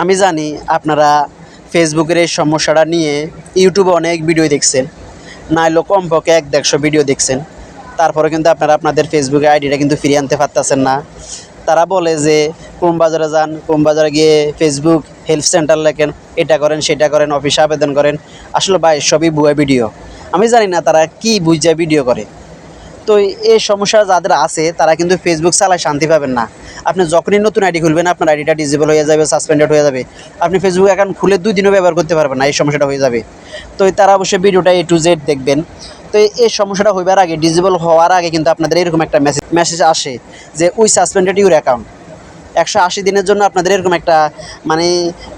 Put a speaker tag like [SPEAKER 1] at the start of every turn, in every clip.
[SPEAKER 1] আমি জানি আপনারা ফেসবুকের এই সমস্যাটা নিয়ে ইউটিউবে অনেক ভিডিও দেখছেন। নাইলে কমপক্ষে এক দেড়শো ভিডিও দেখছেন। তারপরে কিন্তু আপনারা আপনাদের ফেসবুকে আইডিটা কিন্তু ফিরিয়ে আনতে পারতেছেন না। তারা বলে যে কোম বাজারে যান কোম বাজারে গিয়ে ফেসবুক হেল্প সেন্টার লেখেন, এটা করেন, সেটা করেন, অফিসে আবেদন করেন। আসলে ভাই, সবই ভুয়া ভিডিও আমি জানি না তারা কি বুঝে ভিডিও করে। তো এই সমস্যা যাদের আছে, তারা কিন্তু ফেসবুক চালায় শান্তি পাবেন না। আপনি যখনই নতুন আইডি খুলবেন, আপনার আইডিটা ডিজেবল হয়ে যাবে সাসপেন্ডেড হয়ে যাবে। আপনি ফেসবুক অ্যাকাউন্ট খুলে দুই দিনও ব্যবহার করতে পারবেন না, এই সমস্যাটা হয়ে যাবে। তো তারা অবশ্যই ভিডিওটা এ টু জেড দেখবেন। তো এই সমস্যাটা হইবার আগে ডিজেবল হওয়ার আগে কিন্তু আপনাদের এরকম একটা মেসেজ মেসেজ আসে যে উই সাসপেন্ডেড ইউর অ্যাকাউন্ট একশো আশি দিনের জন্য আপনাদের এরকম একটা মানে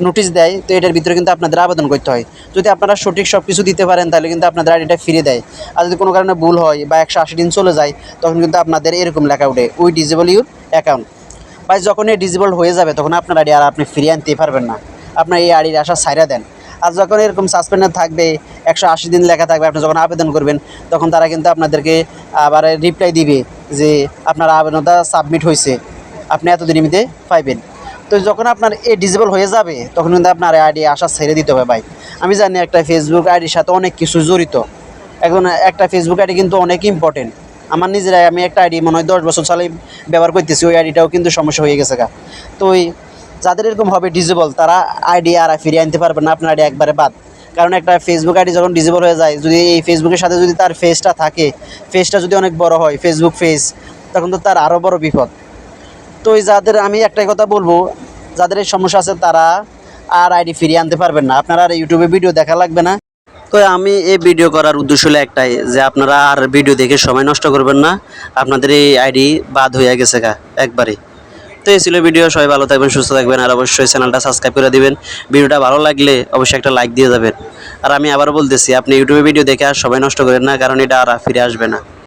[SPEAKER 1] নোটিশ দেয়, তো এটার ভিতরে কিন্তু আপনাদের আবেদন করতে হয়। যদি আপনারা সঠিক সব কিছু দিতে পারেন, তাহলে কিন্তু আপনাদের আইডিটা ফিরে দেয়। আর যদি কোনো কারণে ভুল হয় বা একশো আশি দিন চলে যায়, তখন কিন্তু আপনাদের এরকম লেখা উঠে, উই ডিজেবল ইউর অ্যাকাউন্ট ভাই যখন এই ডিজেবল হয়ে যাবে, তখন আপনার আইডি আর আপনি ফিরিয়ে আনতে পারবেন না। আপনার এই আইডির আশা সাইরা দেন। আর যখন এরকম সাসপেন্ডেড থাকবে, একশো আশি দিন লেখা থাকবে, আপনি যখন আবেদন করবেন, তখন তারা কিন্তু আপনাদেরকে আবার রিপ্লাই দিবে যে আপনার আবেদনটা সাবমিট হয়েছে। আপনি এতদিনের মধ্যে পাইবেন। তো যখন আপনার এ ডিজেবল হয়ে যাবে, তখন কিন্তু আপনার আইডি আশা ছেড়ে দিতে হবে ভাই। আমি জানি একটা ফেসবুক আইডির সাথে অনেক কিছু জড়িত। এখন একটা ফেসবুক আইডি কিন্তু অনেক ইম্পর্টেন্ট আমার নিজের আমি একটা আইডি মনে হয় দশ বছর সালে ব্যবহার করতেছি, ওই আইডিটাও কিন্তু সমস্যা হয়ে গেছে গা। তো ওই যাদের এরকম হবে ডিজেবল, তারা আইডি আর ফিরিয়ে আনতে পারবে না, আপনার আইডি একবারে বাদ। কারণ একটা ফেসবুক আইডি যখন ডিজেবল হয়ে যায়, যদি এই ফেসবুকের সাথে যদি তার ফেসটা থাকে ফেসটা যদি অনেক বড় হয় ফেসবুক ফেস তখন তো তার আরও বড় বিপদ। তো এই যাদের, আমি একটাই কথা বলব, যাদের এই সমস্যা আছে তারা আর আইডি ফিরিয়ে আনতে পারবেন না। আপনারা আর ইউটিউবে ভিডিও দেখা লাগবে না। তো আমি এই ভিডিও করার উদ্দেশ্য হলো একটাই, যে আপনারা আর ভিডিও দেখে সময় নষ্ট করবেন না। আপনাদের এই আইডি বাদ হয়ে গেছে গা, একবারে। তো এই ছিল ভিডিও, সবাই ভালো থাকবেন, সুস্থ থাকবেন, আর অবশ্যই চ্যানেলটা সাবস্ক্রাইব করে দিবেন। ভিডিওটা ভালো লাগলে অবশ্যই একটা লাইক দিয়ে যাবেন। আর আমি আবার বলতেছি, আপনি ইউটিউবে ভিডিও দেখে আর সময় নষ্ট করেন না, কারণ এটা আর ফিরে আসবে না।